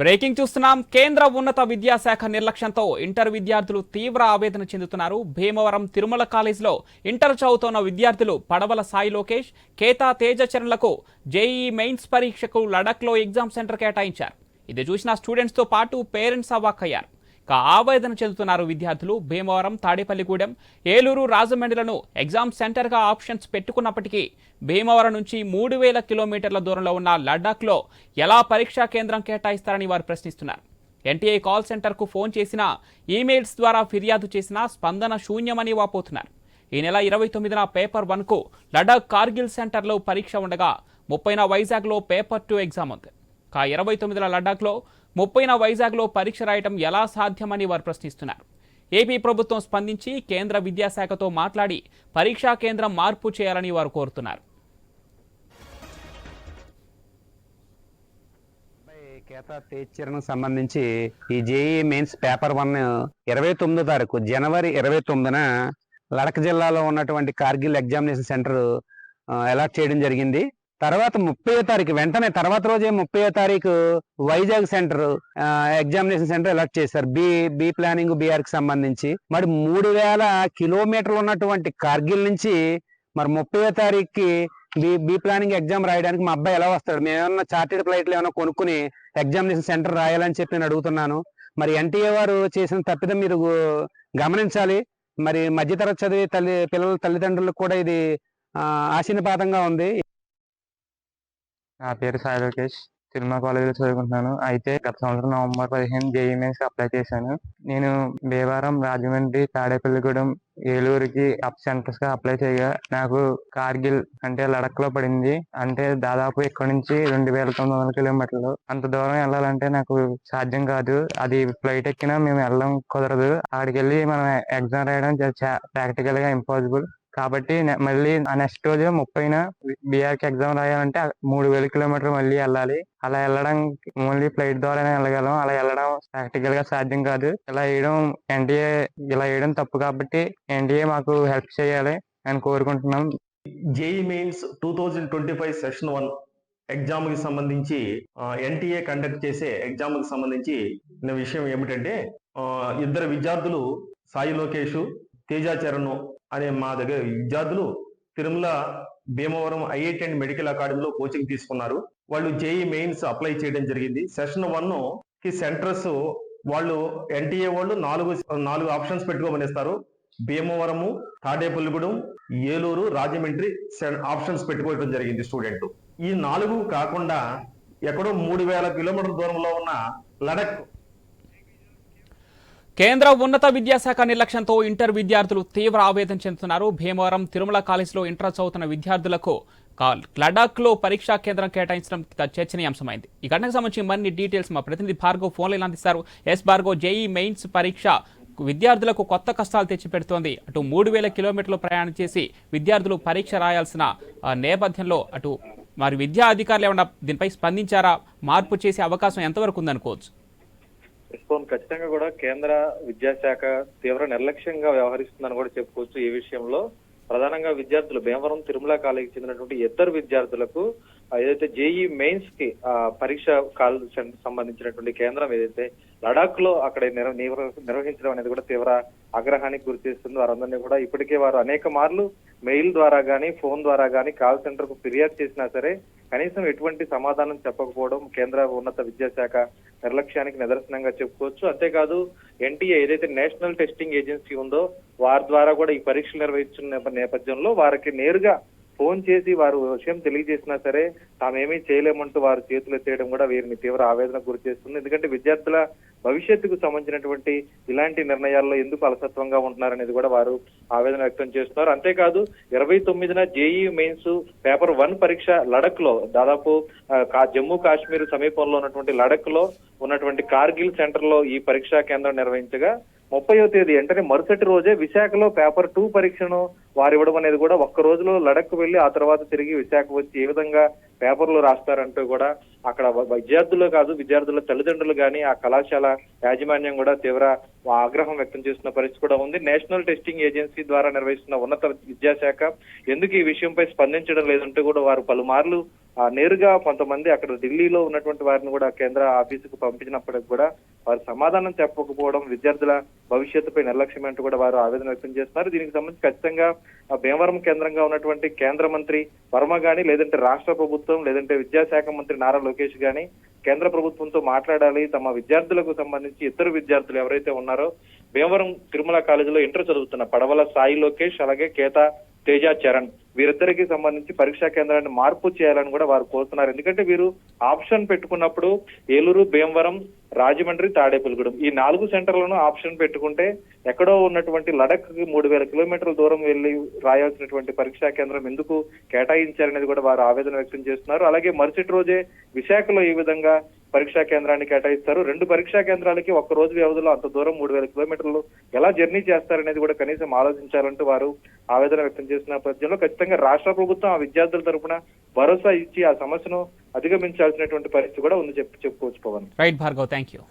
Breaking చూస్తున్నాం. కేంద్ర ఉన్నత విద్యాశాఖ నిర్లక్ష్యంతో ఇంటర్ విద్యార్థులు తీవ్ర ఆవేదన చెందుతున్నారు. భీమవరం తిరుమల కాలేజీలో ఇంటర్ చదువుతున్న విద్యార్థులు పడవల సాయి లోకేష్ కేతా తేజచరణలకు జేఈ మెయిన్స్ పరీక్షకు లడఖ్లో ఎగ్జామ్ సెంటర్ కేటాయించారు. ఇది చూసిన స్టూడెంట్స్తో పాటు పేరెంట్స్ అవాక్కయ్యారు. ఇక ఆవేదన చెందుతున్నారు విద్యార్థులు. భీమవరం తాడేపల్లిగూడెం ఏలూరు రాజమండ్రిలను ఎగ్జామ్ సెంటర్గా ఆప్షన్స్ పెట్టుకున్నప్పటికీ భీమవరం నుంచి మూడు వేల కిలోమీటర్ల దూరంలో ఉన్న లడాఖ్లో ఎలా పరీక్షా కేంద్రం కేటాయిస్తారని వారు ప్రశ్నిస్తున్నారు. ఎన్టీఏ కాల్ సెంటర్కు ఫోన్ చేసినా ఈమెయిల్స్ ద్వారా ఫిర్యాదు చేసినా స్పందన శూన్యమని వాపోతున్నారు. ఈ నెల ఇరవై తొమ్మిదిన పేపర్ వన్కు లడాక్ కార్గిల్ సెంటర్లో పరీక్ష ఉండగా ముప్పైన వైజాగ్లో పేపర్ టూ ఎగ్జామ్ ఉంది. కా ఇరవై తొమ్మిదిన లడ్డాఖ్లో ముప్పైన వైజాగ్లో పరీక్ష రాయటం ఎలా సాధ్యమని వారు ప్రశ్నిస్తున్నారు. ఏపీ ప్రభుత్వం స్పందించి కేంద్ర విద్యాశాఖతో మాట్లాడి పరీక్షా కేంద్రం మార్పు చేయాలని వారు కోరుతున్నారు. కేతా తేజ్ సంబంధించి ఈ జేఈ మెయిన్స్ పేపర్ వన్ ఇరవై తొమ్మిదో తారీఖు జనవరి ఇరవై తొమ్మిదిన లడక్ జిల్లాలో ఉన్నటువంటి కార్గిల్ ఎగ్జామినేషన్ సెంటర్ అలాట్ చేయడం జరిగింది. తర్వాత ముప్పై తారీఖు వెంటనే తర్వాత రోజే ముప్పై తారీఖు Vizag centre examination centre allot చేశారు. బి బి ప్లానింగ్ బీఆర్కి సంబంధించి. మరి మూడు వేల కిలోమీటర్లు ఉన్నటువంటి కార్గిల్ నుంచి మరి ముప్పై తారీఖుకి బి బి ప్లానింగ్ ఎగ్జామ్ రాయడానికి మా అబ్బాయి ఎలా వస్తాడు? మేము ఏమన్నా చార్టెడ్ ఫ్లైట్లు ఏమైనా కొనుక్కుని ఎగ్జామినేషన్ సెంటర్ రాయాలని చెప్పి నేను అడుగుతున్నాను. మరి ఎన్టీఏ వారు చేసిన తప్పిదం మీరు గమనించాలి. మరి మధ్యతరగతి చదివే తల్లి పిల్లల తల్లిదండ్రులకు కూడా ఇది ఆ, ఆశీనపాతంగా ఉంది. నా పేరు సాయి లోకేష్. సినిమా కాలేజీలో చదువుకుంటున్నాను. అయితే గత సంవత్సరం నవంబర్ పదిహేను జేఈ మెయిన్స్ అప్లై చేశాను. నేను భీమవరం రాజమండ్రి తాడేపల్లిగూడెం ఏలూరుకి అప్ సెంటర్స్గా అప్లై చేయగా నాకు కార్గిల్ అంటే లడక్లో పడింది. అంటే దాదాపు ఇక్కడ నుంచి రెండు వేల తొమ్మిది వందల కిలోమీటర్లు. అంత దూరం వెళ్ళాలంటే నాకు సాధ్యం కాదు. అది ఫ్లైట్ ఎక్కినా మేము వెళ్ళడం కుదరదు. అక్కడికి వెళ్ళి మనం ఎగ్జామ్ రాయడం ప్రాక్టికల్గా ఇంపాసిబుల్. కాబట్టి మళ్ళీ ఆ నెక్స్ట్ రోజు ముప్పైన బీఆర్కి ఎగ్జామ్ రాయాలంటే మూడు వేల కిలోమీటర్లు మళ్ళీ వెళ్ళాలి. అలా వెళ్ళడం ఓన్లీ ఫ్లైట్ ద్వారానే వెళ్ళగలం. అలా వెళ్ళడం ప్రాక్టికల్గా సాధ్యం కాదు. ఇలా వేయడం ఎన్డీఏ ఇలా వేయడం తప్పు కాబట్టి ఎన్డీఏ మాకు హెల్ప్ చేయాలి అని కోరుకుంటున్నాం. JEE mains two thousand twenty five session one ఎగ్జామ్కి సంబంధించి ఎన్టీఏ కండక్ట్ చేసే ఎగ్జామ్కి సంబంధించి విషయం ఏమిటంటే ఇద్దరు విద్యార్థులు సాయి లోకేష్ తేజాచరణ్ అనే మా దగ్గర విద్యార్థులు Tirumala Bhimavaram IIT and medical అకాడమీలో కోచింగ్ తీసుకున్నారు. వాళ్ళు జేఈ మెయిన్స్ అప్లై చేయడం జరిగింది. సెషన్ వన్కి సెంటర్స్ వాళ్ళు ఎన్టీఏ వాళ్ళు నాలుగు నాలుగు ఆప్షన్స్ పెట్టుకోమనిస్తారు. భీమవరము తాడేపల్లిగూడెం ఏలూరు రాజమండ్రి ఆప్షన్స్ పెట్టుకోవడం జరిగింది స్టూడెంట్. ఈ నాలుగు కాకుండా ఎక్కడో మూడు వేల కిలోమీటర్ల దూరంలో ఉన్న లడక్ కేంద్ర ఉన్నత విద్యాశాఖ నిర్లక్ష్యంతో ఇంటర్ విద్యార్థులు తీవ్ర ఆవేదన చెందుతున్నారు. భీమవరం తిరుమల కాలేజీలో ఇంటర్ చదువుతున్న విద్యార్థులకు కా- లడాఖ్లో పరీక్షా కేంద్రం కేటాయించడం చర్చనీయాంశమైంది. ఈ ఘటనకు సంబంధించి మరిన్ని డీటెయిల్స్ మా ప్రతినిధి భార్గవ్ ఫోన్లో అందిస్తారు. ఎస్ భార్గవ్ జేఈ మెయిన్స్ పరీక్ష విద్యార్థులకు కొత్త కష్టాలు తెచ్చిపెడుతోంది. అటు మూడు వేల కిలోమీటర్లు ప్రయాణం చేసి విద్యార్థులు పరీక్ష రాయాల్సిన నేపథ్యంలో అటు మరి విద్యా అధికారులు ఏమన్నా దీనిపై స్పందించారా? మార్పు చేసే అవకాశం ఎంతవరకు ఉందనుకోవచ్చు? ఇస్కోన్ ఖచ్చితంగా కూడా కేంద్ర విద్యాశాఖ తీవ్ర నిర్లక్ష్యంగా వ్యవహరిస్తుందని కూడా చెప్పుకోవచ్చు ఈ విషయంలో. ప్రధానంగా విద్యార్థులు భీమవరం తిరుమల కాలేజీకి చెందినటువంటి ఇద్దరు విద్యార్థులకు ఏదైతే జేఈ మెయిన్స్కి ఆ, పరీక్ష కాల్ సంబంధించినటువంటి కేంద్రం ఏదైతే లడాక్లో అక్కడ నిర్వ- నిర్వహించడం అనేది కూడా తీవ్ర ఆగ్రహానికి గురి చేస్తుంది. వారందరినీ కూడా ఇప్పటికే వారు అనేక మార్లు మెయిల్ ద్వారా గానీ ఫోన్ ద్వారా గానీ కాల్ సెంటర్కు ఫిర్యాదు చేసినా సరే కనీసం ఎటువంటి సమాధానం చెప్పకపోవడం కేంద్ర ఉన్నత విద్యాశాఖ నిర్లక్ష్యానికి నిదర్శనంగా చెప్పుకోవచ్చు. అంతేకాదు ఎన్టీఏ ఏదైతే నేషనల్ టెస్టింగ్ ఏజెన్సీ ఉందో వారి ద్వారా కూడా ఈ పరీక్షలు నిర్వహించిన నేపథ్యంలో వారికి నేరుగా ఫోన్ చేసి వారు విషయం తెలియజేసినా సరే తామేమీ చేయలేమంటూ వారు చేతులు ఎత్తేయడం కూడా వీరిని తీవ్ర ఆవేదనకు గురి చేస్తుంది. ఎందుకంటే విద్యార్థుల భవిష్యత్తుకు సంబంధించినటువంటి ఇలాంటి నిర్ణయాల్లో ఎందుకు అలసత్వంగా ఉంటున్నారనేది కూడా వారు ఆవేదన వ్యక్తం చేస్తున్నారు. అంతేకాదు ఇరవై తొమ్మిదిన జేఈ మెయిన్స్ పేపర్ వన్ పరీక్ష లడక్లో దాదాపు జమ్మూ కాశ్మీర్ సమీపంలో ఉన్నటువంటి లడక్లో ఉన్నటువంటి కార్గిల్ సెంటర్లో ఈ పరీక్షా కేంద్రం నిర్వహించగా ముప్పయో తేదీ అంటే మరుసటి రోజే విశాఖలో పేపర్ టూ పరీక్షను వారివ్వడం అనేది కూడా ఒక్క రోజులో లడక్ వెళ్ళి ఆ తర్వాత తిరిగి విశాఖ వచ్చి ఏ విధంగా పేపర్లు రాస్తారంటూ కూడా అక్కడ విద్యార్థులు కాదు విద్యార్థుల తల్లిదండ్రులు కానీ ఆ కళాశాల యాజమాన్యం కూడా తీవ్ర ఆగ్రహం వ్యక్తం చేస్తున్న పరిస్థితి కూడా ఉంది. నేషనల్ టెస్టింగ్ ఏజెన్సీ ద్వారా నిర్వహిస్తున్న ఉన్నత విద్యాశాఖ ఎందుకు ఈ విషయంపై స్పందించడం లేదంటూ కూడా వారు పలుమార్లు నేరుగా కొంతమంది అక్కడ ఢిల్లీలో ఉన్నటువంటి వారిని కూడా కేంద్ర ఆఫీసుకు పంపించినప్పటికి కూడా వారు సమాధానం చెప్పకపోవడం విద్యార్థుల భవిష్యత్తుపై నిర్లక్ష్యం అంటూ కూడా వారు ఆవేదన వ్యక్తం చేస్తున్నారు. దీనికి సంబంధించి ఖచ్చితంగా ఆ, భీమవరం కేంద్రంగా ఉన్నటువంటి కేంద్ర మంత్రి వర్మ గాని లేదంటే రాష్ట్ర ప్రభుత్వం లేదంటే విద్యాశాఖ మంత్రి నారా లోకేష్ గాని కేంద్ర ప్రభుత్వంతో మాట్లాడాలి. తమ విద్యార్థులకు సంబంధించి ఇద్దరు విద్యార్థులు ఎవరైతే ఉన్నారో భీమవరం తిరుమల కాలేజీలో ఇంటర్ చదువుతున్న పడవల సాయి లోకేష్ అలాగే కేత తేజ చరణ్. వీరిద్దరికి సంబంధించి పరీక్షా కేంద్రాన్ని మార్పు చేయాలని కూడా వారు కోరుతున్నారు. ఎందుకంటే వీరు ఆప్షన్ పెట్టుకున్నప్పుడు ఏలూరు భీమవరం రాజమండ్రి తాడేపల్లిగూడెం ఈ నాలుగు సెంటర్లను ఆప్షన్ పెట్టుకుంటే ఎక్కడో ఉన్నటువంటి లడక్కి మూడు వేల కిలోమీటర్ల దూరం వెళ్ళి రాయాల్సినటువంటి పరీక్షా కేంద్రం ఎందుకు కేటాయించారనేది కూడా వారు ఆవేదన వ్యక్తం చేస్తున్నారు. అలాగే మరుసటి రోజే విశాఖలో ఈ విధంగా పరీక్షా కేంద్రాన్ని కేటాయిస్తారు. రెండు పరీక్షా కేంద్రాలకి ఒక్క రోజు వ్యవధిలో అంత దూరం మూడు వేల కిలోమీటర్లు ఎలా జర్నీ చేస్తారనేది కూడా కనీసం ఆలోచించాలంటూ వారు ఆవేదన వ్యక్తం చేసిన నేపథ్యంలో ఖచ్చితంగా రాష్ట్ర ప్రభుత్వం ఆ విద్యార్థుల తరపున భరోసా ఇచ్చి ఆ సమస్యను అధిగమించాల్సినటువంటి పరిస్థితి కూడా ఉంది చెప్పి చెప్పుకోవచ్చు Pavan. Right Bhargav thank you